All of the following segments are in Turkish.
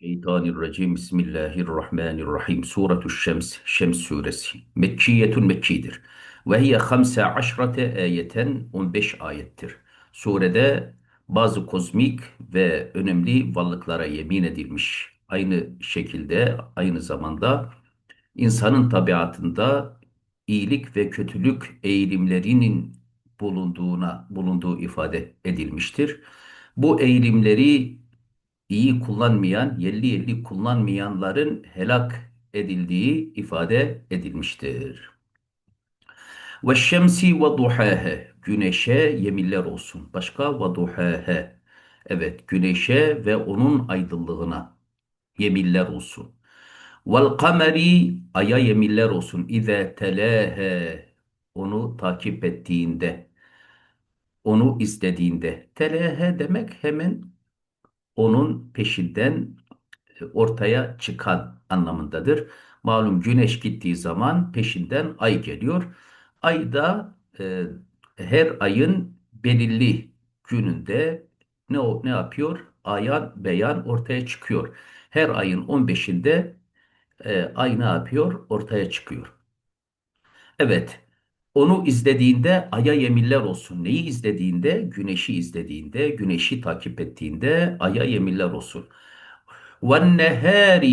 Şeytanirracim, Bismillahirrahmanirrahim. Suratü Şems, Şems suresi. Mekkiyetun Mekkidir. Ve hiye hamse aşrate ayeten, 15 ayettir. Surede bazı kozmik ve önemli varlıklara yemin edilmiş. Aynı şekilde, aynı zamanda insanın tabiatında iyilik ve kötülük eğilimlerinin bulunduğuna bulunduğu ifade edilmiştir. Bu eğilimleri iyi kullanmayan, yerli yerli kullanmayanların helak edildiği ifade edilmiştir. Ve şemsi ve duhahe güneşe yeminler olsun. Başka ve duhahe evet güneşe ve onun aydınlığına yeminler olsun. Vel kameri aya yeminler olsun. İze telehe onu takip ettiğinde, onu izlediğinde. Telehe demek hemen onun peşinden ortaya çıkan anlamındadır. Malum güneş gittiği zaman peşinden ay geliyor. Ay da e, her ayın belirli gününde ne ne yapıyor? Ayan beyan ortaya çıkıyor. Her ayın 15'inde e, ay ne yapıyor? Ortaya çıkıyor. Evet. Onu izlediğinde aya yeminler olsun. Neyi izlediğinde? Güneşi izlediğinde, güneşi takip ettiğinde aya yeminler olsun. وَالنَّهَارِ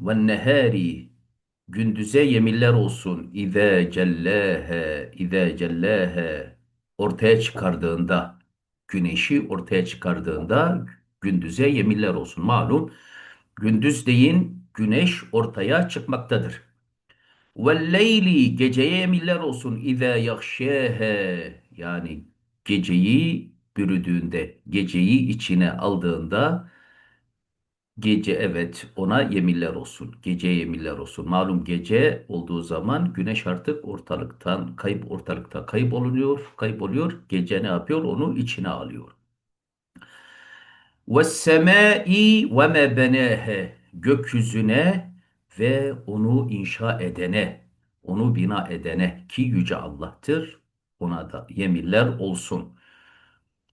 وَالنَّهَارِ Gündüze yeminler olsun. İze cellâhe, ize cellâhe ortaya çıkardığında, güneşi ortaya çıkardığında gündüze yeminler olsun. Malum gündüzleyin güneş ortaya çıkmaktadır. Ve geceye yeminler olsun. İze yakşehe yani geceyi bürüdüğünde, geceyi içine aldığında Gece evet ona yeminler olsun. Gece yeminler olsun. Malum gece olduğu zaman güneş artık ortalıktan kayıp ortalıkta kayıp oluyor, kayboluyor. Gece ne yapıyor? Onu içine alıyor. Ve semai ve me benehe gökyüzüne ve onu inşa edene, onu bina edene ki yüce Allah'tır. Ona da yeminler olsun.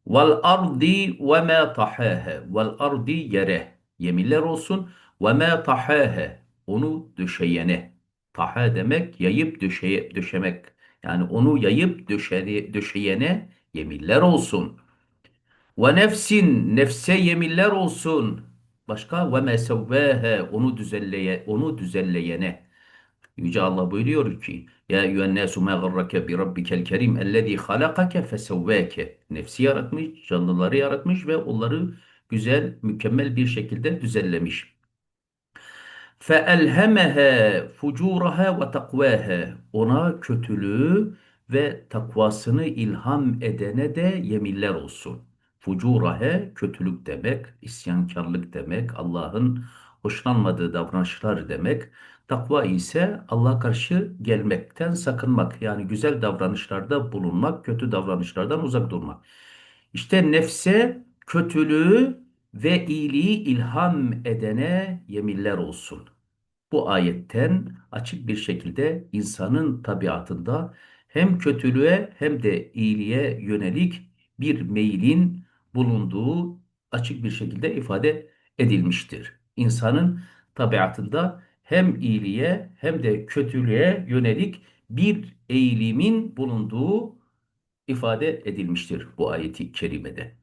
Vel ardi ve ma tahaha. Vel ardi yere. Yeminler olsun. Ve ma tahaha. Onu döşeyene. Taha demek yayıp döşeye, döşemek. Yani onu yayıp döşe, döşeyene yeminler olsun. Ve nefsin nefse yeminler olsun. Başka ve mesevvehe onu düzenleye onu düzenleyene Yüce Allah buyuruyor ki Ya eyyühennâsu mâ garrake bi rabbikel kerim ellezî halakake fesevveke Nefsi yaratmış, canlıları yaratmış ve onları güzel, mükemmel bir şekilde düzenlemiş. فَاَلْهَمَهَا فُجُورَهَا وَتَقْوَاهَا Ona kötülüğü ve takvasını ilham edene de yeminler olsun. Fucurahe kötülük demek, isyankarlık demek, Allah'ın hoşlanmadığı davranışlar demek. Takva ise Allah'a karşı gelmekten sakınmak. Yani güzel davranışlarda bulunmak, kötü davranışlardan uzak durmak. İşte nefse kötülüğü ve iyiliği ilham edene yeminler olsun. Bu ayetten açık bir şekilde insanın tabiatında hem kötülüğe hem de iyiliğe yönelik bir meylin bulunduğu açık bir şekilde ifade edilmiştir. İnsanın tabiatında hem iyiliğe hem de kötülüğe yönelik bir eğilimin bulunduğu ifade edilmiştir bu ayeti kerimede.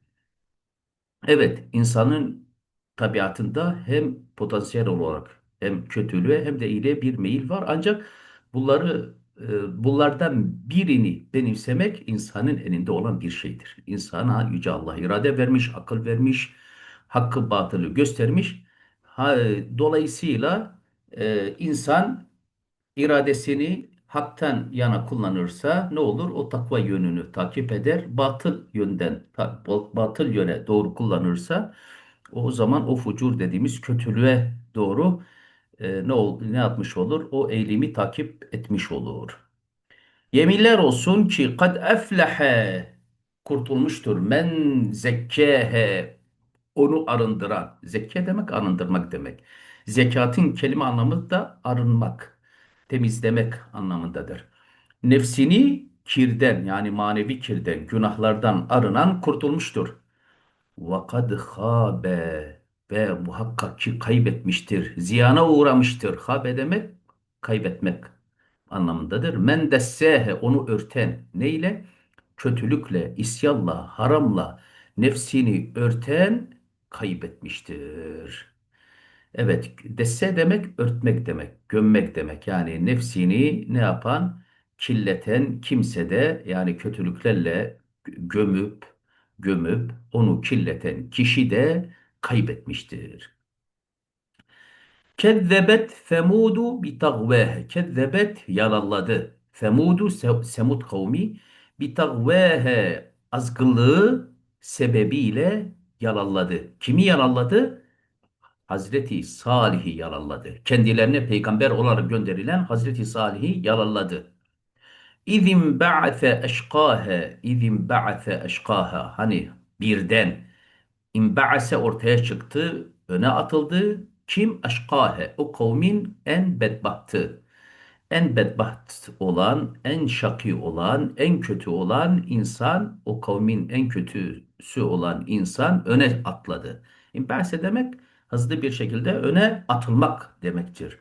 Evet, insanın tabiatında hem potansiyel olarak hem kötülüğe hem de iyiliğe bir meyil var. Ancak bunları e, bunlardan birini benimsemek insanın elinde olan bir şeydir. İnsana Yüce Allah irade vermiş, akıl vermiş, hakkı batılı göstermiş. Dolayısıyla insan iradesini haktan yana kullanırsa ne olur? O takva yönünü takip eder. Batıl yönden, batıl yöne doğru kullanırsa o zaman o fucur dediğimiz kötülüğe doğru e, ne ol, ne yapmış olur? O eğilimi takip etmiş olur. Yeminler olsun ki kad eflehe kurtulmuştur. Men zekkehe onu arındıran. Zekke demek arındırmak demek. Zekatın kelime anlamı da arınmak, temizlemek anlamındadır. Nefsini kirden yani manevi kirden, günahlardan arınan kurtulmuştur. ve kad habe ve muhakkak ki kaybetmiştir. Ziyana uğramıştır. Habe demek kaybetmek anlamındadır. Men dessehe onu örten neyle? Kötülükle, isyanla, haramla nefsini örten kaybetmiştir. Evet, desse demek örtmek demek, gömmek demek. Yani nefsini ne yapan? Kirleten kimse de yani kötülüklerle gömüp gömüp onu kirleten kişi de kaybetmiştir. Kezzebet Femudu bi tagvâhe. Kezzebet yalalladı. Femudu Se- Semud kavmi bi tagvâhe azgınlığı sebebiyle yalalladı. Kimi yalalladı? Hazreti Salih'i yalalladı. Kendilerine peygamber olarak gönderilen Hazreti Salih'i yalalladı. İzin ba'ase eşkâhe, izin ba'ase eşkâha. Hani birden İnba'ase ortaya çıktı, öne atıldı. Kim? Eşkâhe. O kavmin en bedbahtı. En bedbaht olan, en şakî olan, en kötü olan insan, o kavmin en kötüsü olan insan öne atladı. İnba'ase demek hızlı bir şekilde öne atılmak demektir.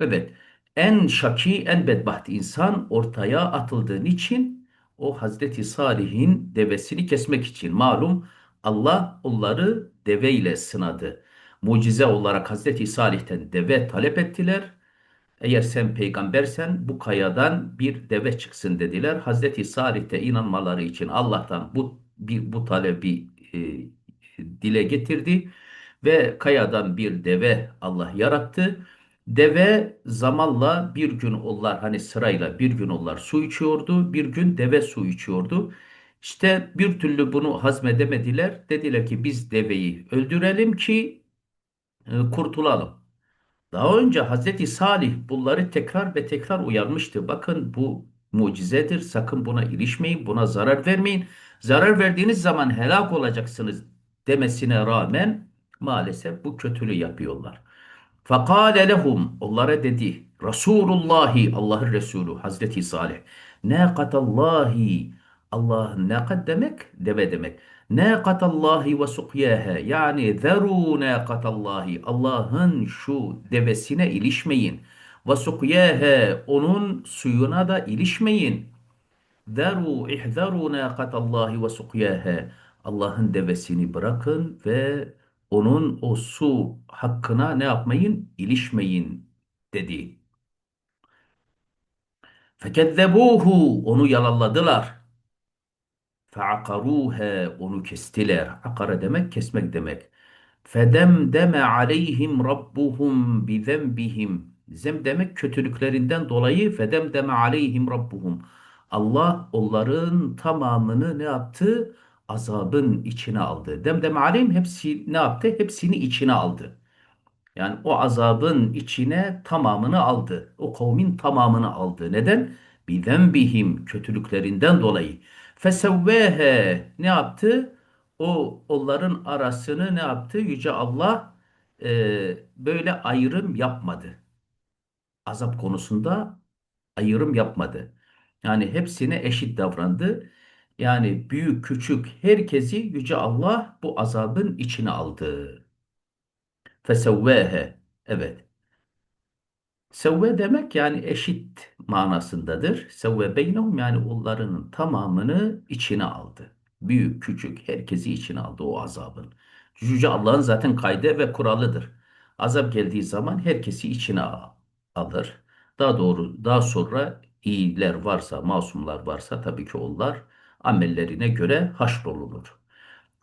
Evet, en şaki, en bedbaht insan ortaya atıldığı için o Hazreti Salih'in devesini kesmek için malum Allah onları deveyle sınadı. Mucize olarak Hazreti Salih'ten deve talep ettiler. Eğer sen peygambersen bu kayadan bir deve çıksın dediler. Hazreti Salih'te inanmaları için Allah'tan bu bir bu talebi e, dile getirdi ve kayadan bir deve Allah yarattı. Deve zamanla bir gün onlar hani sırayla bir gün onlar su içiyordu, bir gün deve su içiyordu. İşte bir türlü bunu hazmedemediler. Dediler ki biz deveyi öldürelim ki e, kurtulalım. Daha önce Hazreti Salih bunları tekrar ve tekrar uyarmıştı. Bakın bu mucizedir. Sakın buna ilişmeyin, buna zarar vermeyin. Zarar verdiğiniz zaman helak olacaksınız demesine rağmen maalesef bu kötülüğü yapıyorlar. Fakale lehum onlara dedi Resulullahi Allah'ın Resulü Hazreti Salih Nâkatallahi Allah'ın nakat demek deve demek. Nâkatallahi ve sukyaha yani zeru nâkatallahi Allah'ın şu devesine ilişmeyin. Ve sukyaha onun suyuna da ilişmeyin. Zeru ihzeru nâkatallahi ve sukyaha Allah'ın devesini bırakın ve onun o su hakkına ne yapmayın? İlişmeyin dedi. Fekezzebuhu onu yalalladılar. Feakaruha onu kestiler. Akara demek kesmek demek. Fedemdeme aleyhim rabbuhum bizenbihim. Zem demek kötülüklerinden dolayı fedemdeme aleyhim rabbuhum. Allah onların tamamını ne yaptı? Azabın içine aldı. Demdeme aleyhim hepsi ne yaptı? Hepsini içine aldı. Yani o azabın içine tamamını aldı. O kavmin tamamını aldı. Neden? Bizenbihim kötülüklerinden dolayı. Fesevvehe ne yaptı? O onların arasını ne yaptı? Yüce Allah e, böyle ayrım yapmadı. Azap konusunda ayrım yapmadı. Yani hepsine eşit davrandı. Yani büyük küçük herkesi Yüce Allah bu azabın içine aldı. Fesevvehe. Evet. Sevve demek yani eşit manasındadır. Sevve beynehum yani onların tamamını içine aldı. Büyük, küçük herkesi içine aldı o azabın. Yüce Allah'ın zaten kaydı ve kuralıdır. Azap geldiği zaman herkesi içine alır. Daha doğru, daha sonra iyiler varsa, masumlar varsa tabii ki onlar amellerine göre haşrolunur.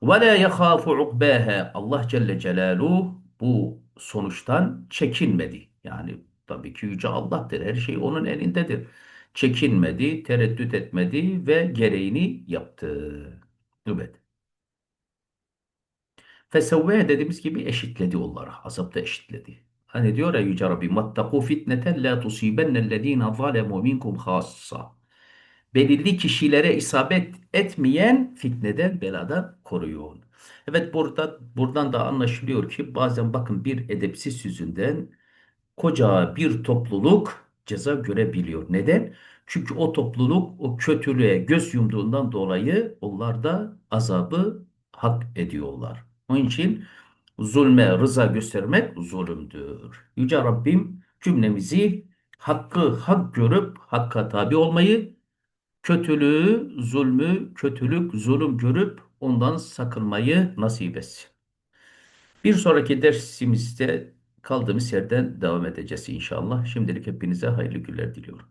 La yahâfu ukbâhe. Allah Celle Celaluhu bu sonuçtan çekinmedi. Yani tabii ki Yüce Allah'tır. Her şey onun elindedir. Çekinmedi, tereddüt etmedi ve gereğini yaptı. Evet. Fesevve dediğimiz gibi eşitledi onları. Azapta eşitledi. Hani diyor ya Yüce Rabbim وَاتَّقُوا فِتْنَةً لَا تُصِيبَنَّ الَّذ۪ينَ ظَلَمُوا مِنْكُمْ خَاصَّةً belirli kişilere isabet etmeyen fitneden, beladan koruyun. Evet burada buradan da anlaşılıyor ki bazen bakın bir edepsiz yüzünden koca bir topluluk ceza görebiliyor. Neden? Çünkü o topluluk o kötülüğe göz yumduğundan dolayı onlar da azabı hak ediyorlar. Onun için zulme rıza göstermek zulümdür. Yüce Rabbim cümlemizi hakkı hak görüp hakka tabi olmayı, kötülüğü, zulmü, kötülük, zulüm görüp ondan sakınmayı nasip etsin. Bir sonraki dersimizde kaldığımız yerden devam edeceğiz inşallah. Şimdilik hepinize hayırlı günler diliyorum.